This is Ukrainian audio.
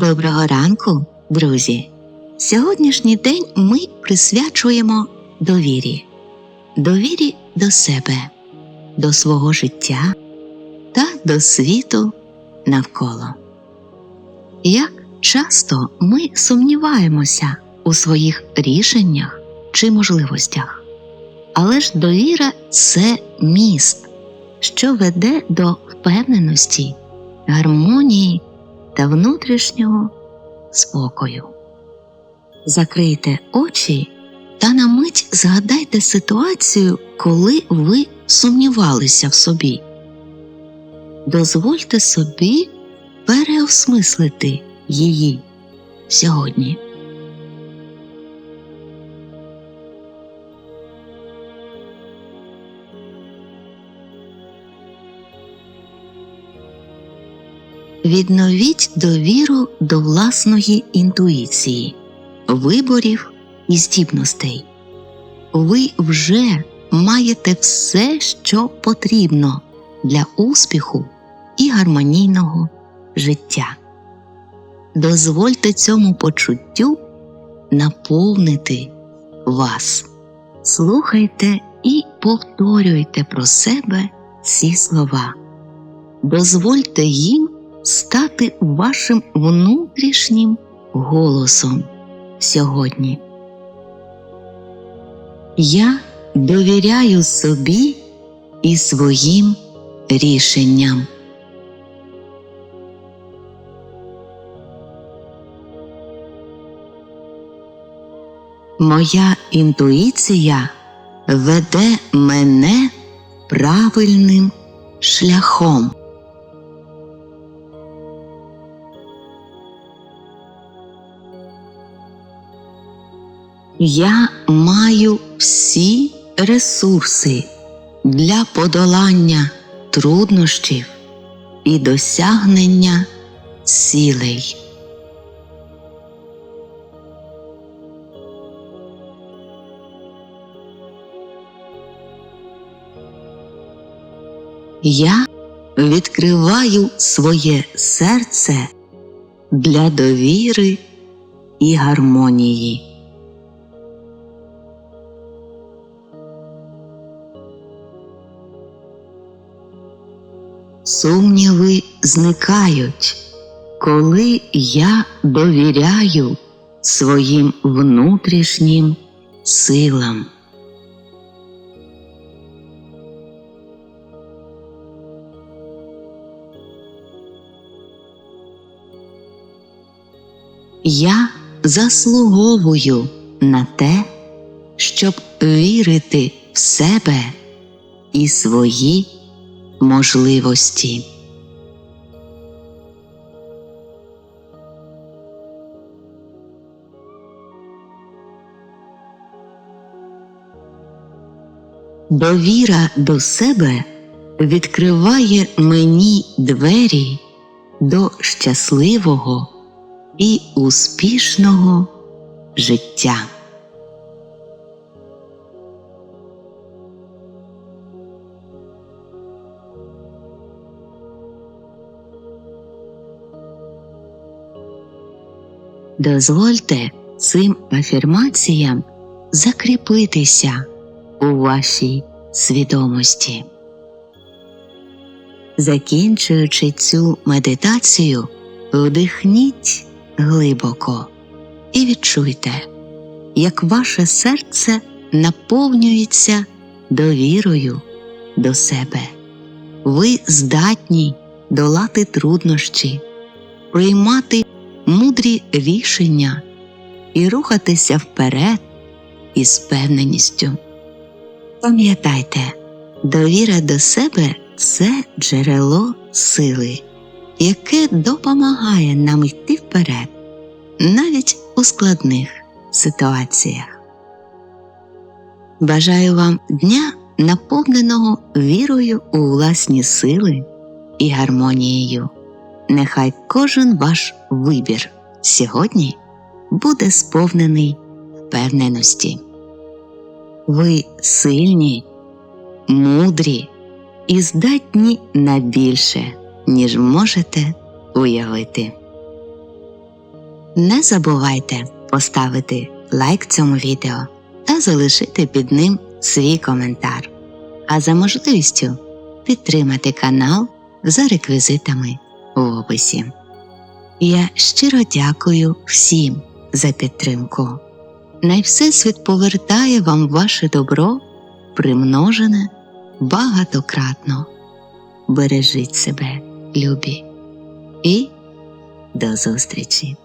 Доброго ранку, друзі! Сьогоднішній день ми присвячуємо довірі, довірі до себе, до свого життя та до світу навколо. Як часто ми сумніваємося у своїх рішеннях чи можливостях, але ж довіра це міст, що веде до впевненості, гармонії та внутрішнього спокою. Закрийте очі та на мить згадайте ситуацію, коли ви сумнівалися в собі. Дозвольте собі переосмислити її сьогодні. Відновіть довіру до власної інтуїції, виборів і здібностей. Ви вже маєте все, що потрібно для успіху і гармонійного життя. Дозвольте цьому почуттю наповнити вас. Слухайте і повторюйте про себе ці слова. Дозвольте їм стати вашим внутрішнім голосом сьогодні. Я довіряю собі і своїм рішенням. Моя інтуїція веде мене правильним шляхом. Я маю всі ресурси для подолання труднощів і досягнення цілей. Я відкриваю своє серце для довіри і гармонії. Сумніви зникають, коли я довіряю своїм внутрішнім силам. Я заслуговую на те, щоб вірити в себе і свої можливості. Довіра до себе відкриває мені двері до щасливого і успішного життя. Дозвольте цим афірмаціям закріпитися у вашій свідомості. Закінчуючи цю медитацію, вдихніть глибоко і відчуйте, як ваше серце наповнюється довірою до себе. Ви здатні долати труднощі, приймати мудрі рішення і рухатися вперед із впевненістю. Пам'ятайте, довіра до себе це джерело сили, яке допомагає нам йти вперед, навіть у складних ситуаціях. Бажаю вам дня, наповненого вірою у власні сили і гармонією. Нехай кожен ваш вибір сьогодні буде сповнений впевненості. Ви сильні, мудрі і здатні на більше, ніж можете уявити. Не забувайте поставити лайк цьому відео та залишити під ним свій коментар. А за можливістю підтримати канал за реквізитами в описі. Я щиро дякую всім за підтримку. Най Всесвіт повертає вам ваше добро, примножене багатократно. Бережіть себе, любі, і до зустрічі!